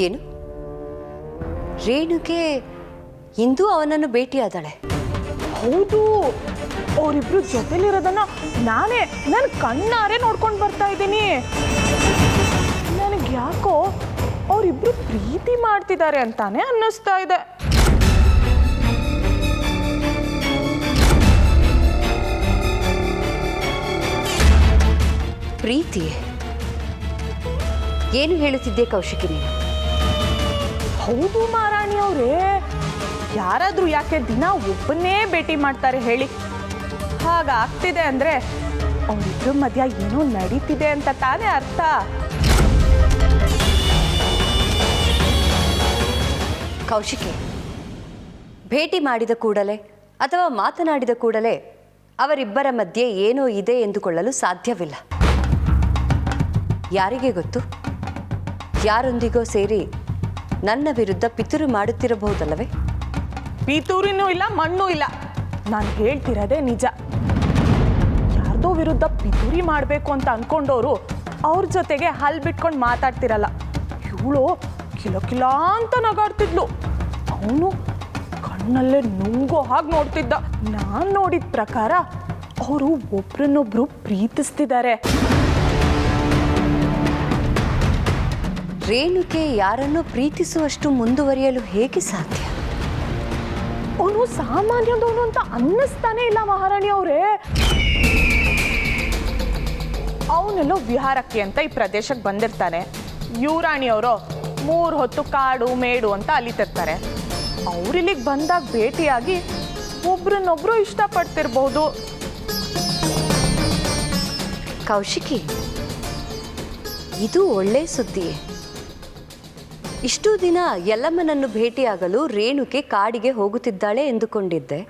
ಏನು? ರೇಣುಕೆ ಇಂದು ಅವನನ್ನು ಭೇಟಿಯಾದಾಳೆ. ಹೌದು ಅವರಿಬ್ರು ಜೊತೆಲಿರೋದನ್ನ ನಾನೇ ನನ್ನ ಕಣ್ಣಾರೆ ನೋಡ್ಕೊಂಡು ಬರ್ತಾ ಇದ್ದೀನಿ. ನನಗೆ ಯಾಕೋ ಅವರಿಬ್ರು ಪ್ರೀತಿ ಮಾಡ್ತಿದ್ದಾರೆ ಅಂತಾನೆ ಅನ್ನಿಸ್ತಾ ಇದೆ. ಪ್ರೀತಿ? ಏನು ಹೇಳುತ್ತಿದ್ದೆ ಕೌಶಿಕಿ ನೀನು? ಹೌದು ಮಹಾರಾಣಿ ಅವರೇ. ಯಾರಾದ್ರೂ ಯಾಕೆ ದಿನ ಒಬ್ಬನೇ ಭೇಟಿ ಮಾಡ್ತಾರೆ ಹೇಳಿ? ಹಾಗಾಗ್ತಿದೆ ಅಂದ್ರೆ ಅವರಿಬ್ಬರ ಮಧ್ಯ ಏನೋ ನಡೀತಿದೆ ಅಂತ ತಾನೇ ಅರ್ಥ. ಕೌಶಿಕಿ, ಭೇಟಿ ಮಾಡಿದ ಕೂಡಲೇ ಅಥವಾ ಮಾತನಾಡಿದ ಕೂಡಲೇ ಅವರಿಬ್ಬರ ಮಧ್ಯೆ ಏನೋ ಇದೆ ಎಂದುಕೊಳ್ಳಲು ಸಾಧ್ಯವಿಲ್ಲ. ಯಾರಿಗೆ ಗೊತ್ತು? ಯಾರೊಂದಿಗೋ ಸೇರಿ ನನ್ನ ವಿರುದ್ಧ ಪಿತುರು ಮಾಡುತ್ತಿರಬಹುದಲ್ಲವೇ? ಪಿತೂರಿನೂ ಇಲ್ಲ, ಮಣ್ಣು ಇಲ್ಲ. ನಾನು ಹೇಳ್ತಿರೋದೇ ನಿಜ. ಯಾರ್ದೋ ವಿರುದ್ಧ ಪಿತೂರಿ ಮಾಡಬೇಕು ಅಂತ ಅನ್ಕೊಂಡವರು ಅವ್ರ ಜೊತೆಗೆ ಹಲ್ ಬಿಟ್ಕೊಂಡು ಮಾತಾಡ್ತಿರಲ್ಲ. ಇವಳು ಕಿಲ ಕಿಲ ಅಂತ ನಗಾಡ್ತಿದ್ಲು. ಅವನು ಕಣ್ಣಲ್ಲೇ ನುಂಗೋ ಹಾಗೆ ನೋಡ್ತಿದ್ದ. ನಾನು ನೋಡಿದ ಪ್ರಕಾರ ಅವರು ಒಬ್ರನ್ನೊಬ್ರು ಪ್ರೀತಿಸ್ತಿದ್ದಾರೆ. ರೇಣುಕೆ ಯಾರನ್ನು ಪ್ರೀತಿಸುವಷ್ಟು ಮುಂದುವರಿಯಲು ಹೇಗೆ ಸಾಧ್ಯ? ಅವನು ಸಾಮಾನ್ಯದವನು ಅಂತ ಅನ್ನಿಸ್ತಾನೆ ಇಲ್ಲ ಮಹಾರಾಣಿ ಅವರೇ. ಅವನೆಲ್ಲೋ ವಿಹಾರಕ್ಕೆ ಅಂತ ಈ ಪ್ರದೇಶಕ್ಕೆ ಬಂದಿರ್ತಾನೆ. ಯುವರಾಣಿ ಅವರು ಮೂರು ಹೊತ್ತು ಕಾಡು ಮೇಡು ಅಂತ ಅಲಿತಿರ್ತಾರೆ. ಅವ್ರಿಲ್ಲಿಗೆ ಬಂದಾಗ ಭೇಟಿಯಾಗಿ ಒಬ್ರನ್ನೊಬ್ರು ಇಷ್ಟಪಡ್ತಿರ್ಬಹುದು ಕೌಶಿಕಿ ಇದು ಒಳ್ಳೆ ಸುದ್ದಿಯೇ. ಇಷ್ಟು ದಿನ ಯಲ್ಲಮ್ಮನನ್ನು ಭೇಟಿಯಾಗಲು ರೇಣುಕೆ ಕಾಡಿಗೆ ಹೋಗುತ್ತಿದ್ದಾಳೆ ಎಂದುಕೊಂಡಿದ್ದೆ.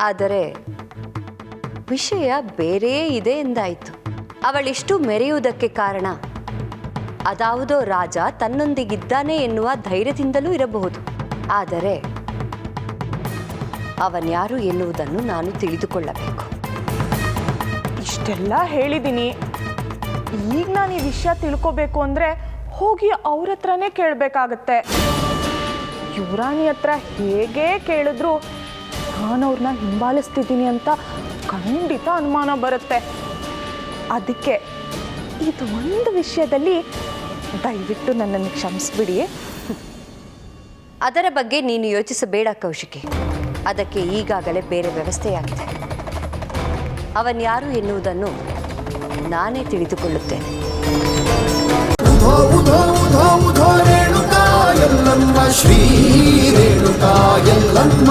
ಆದರೆ ವಿಷಯ ಬೇರೆಯೇ ಇದೆ ಎಂದಾಯಿತು. ಅವಳಿಷ್ಟು ಮೆರೆಯುವುದಕ್ಕೆ ಕಾರಣ ಅದಾವುದೋ ರಾಜ ತನ್ನೊಂದಿಗಿದ್ದಾನೆ ಎನ್ನುವ ಧೈರ್ಯದಿಂದಲೂ ಇರಬಹುದು. ಆದರೆ ಅವನ್ಯಾರು ಎನ್ನುವುದನ್ನು ನಾನು ತಿಳಿದುಕೊಳ್ಳಬೇಕು. ಇಷ್ಟೆಲ್ಲ ಹೇಳಿದ್ದೀನಿ ಈಗ ನಾನು ಈ ವಿಷಯ ತಿಳ್ಕೊಬೇಕು ಅಂದರೆ ಹೋಗಿ ಅವ್ರ ಹತ್ರನೇ ಕೇಳಬೇಕಾಗತ್ತೆ. ಯುವರಾಣಿ ಹತ್ರ ಹೇಗೆ ಕೇಳಿದ್ರು ನಾನು ಅವ್ರನ್ನ ಹಿಂಬಾಲಿಸ್ತಿದ್ದೀನಿ ಅಂತ ಖಂಡಿತ ಅನುಮಾನ ಬರುತ್ತೆ. ಅದಕ್ಕೆ ಇದು ಒಂದು ವಿಷಯದಲ್ಲಿ ದಯವಿಟ್ಟು ನನ್ನನ್ನು ಕ್ಷಮಿಸ್ಬಿಡಿ. ಅದರ ಬಗ್ಗೆ ನೀನು ಯೋಚಿಸಬೇಡ ಕೌಶಿಕಿ. ಅದಕ್ಕೆ ಈಗಾಗಲೇ ಬೇರೆ ವ್ಯವಸ್ಥೆಯಾಗಿದೆ. ಅವನ್ಯಾರು ಎನ್ನುವುದನ್ನು ನಾನೇ ತಿಳಿದುಕೊಳ್ಳುತ್ತೇನೆ. ಉಧೋ ಉಧೋ ಉಧೋ ರೇಣುಕಾ ಎಲ್ಲಮ್ಮ ಶ್ರೀ ರೇಣುಕಾ ಎಲ್ಲಮ್ಮ